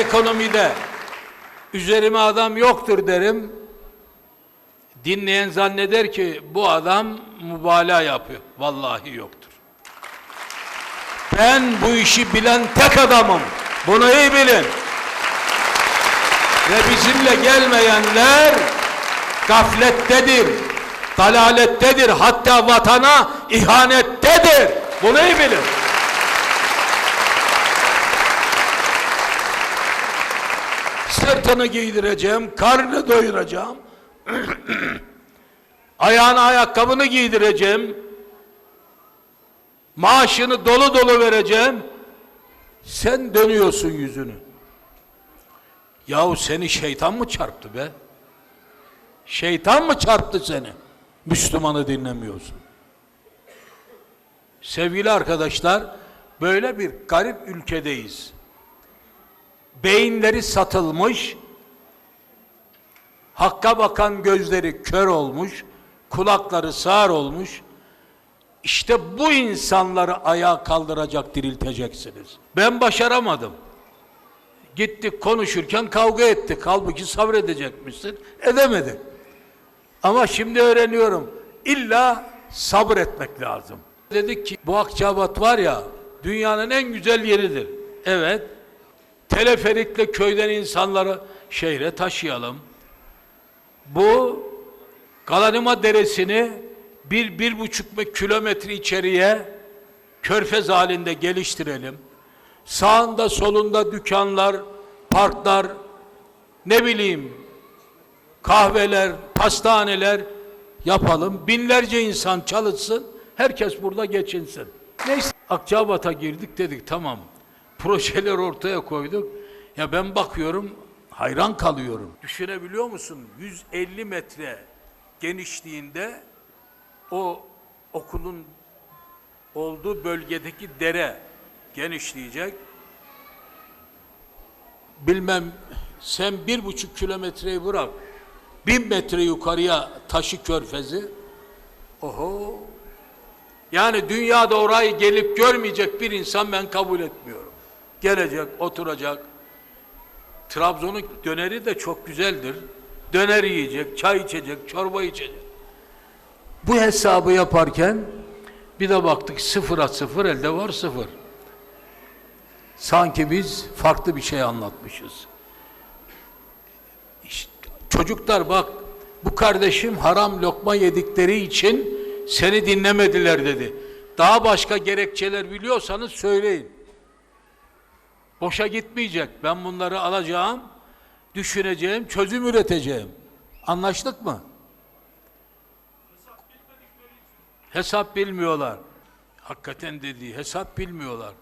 ekonomide üzerime adam yoktur derim. Dinleyen zanneder ki bu adam mübalağa yapıyor. Vallahi yoktur. Ben bu işi bilen tek adamım. Bunu iyi bilin. Ve bizimle gelmeyenler gaflettedir, dalalettedir, hatta vatana ihanettedir. Bunu iyi bilin. Sırtını giydireceğim, karnını doyuracağım. Ayağına ayakkabını giydireceğim. Maaşını dolu dolu vereceğim. Sen dönüyorsun yüzünü. Yahu seni şeytan mı çarptı be? Şeytan mı çarptı seni? Müslümanı dinlemiyorsun. Sevgili arkadaşlar, böyle bir garip ülkedeyiz. Beyinleri satılmış, hakka bakan gözleri kör olmuş, kulakları sağır olmuş. İşte bu insanları ayağa kaldıracak, dirilteceksiniz. Ben başaramadım. Gittik konuşurken kavga ettik. Halbuki sabredecekmişsin. Edemedik. Ama şimdi öğreniyorum. İlla sabretmek lazım. Dedik ki bu Akçabat var ya dünyanın en güzel yeridir. Evet. Teleferikle köyden insanları şehre taşıyalım. Bu Galanima Deresi'ni bir, bir buçuk kilometre içeriye körfez halinde geliştirelim. Sağında solunda dükkanlar, parklar, ne bileyim kahveler, pastaneler yapalım. Binlerce insan çalışsın, herkes burada geçinsin. Neyse Akçabat'a girdik dedik tamam. Projeler ortaya koyduk. Ya ben bakıyorum hayran kalıyorum. Düşünebiliyor musun? 150 metre genişliğinde o okulun olduğu bölgedeki dere genişleyecek. Bilmem sen bir buçuk kilometreyi bırak. Bin metre yukarıya taşı körfezi. Oho. Yani dünyada orayı gelip görmeyecek bir insan ben kabul etmiyorum. Gelecek, oturacak. Trabzon'un döneri de çok güzeldir. Döner yiyecek, çay içecek, çorba içecek. Bu hesabı yaparken bir de baktık sıfıra sıfır elde var sıfır. Sanki biz farklı bir şey anlatmışız. İşte çocuklar bak bu kardeşim haram lokma yedikleri için seni dinlemediler dedi. Daha başka gerekçeler biliyorsanız söyleyin. Boşa gitmeyecek. Ben bunları alacağım, düşüneceğim, çözüm üreteceğim. Anlaştık mı? Hesap bilmiyorlar. Hakikaten dediği hesap bilmiyorlar.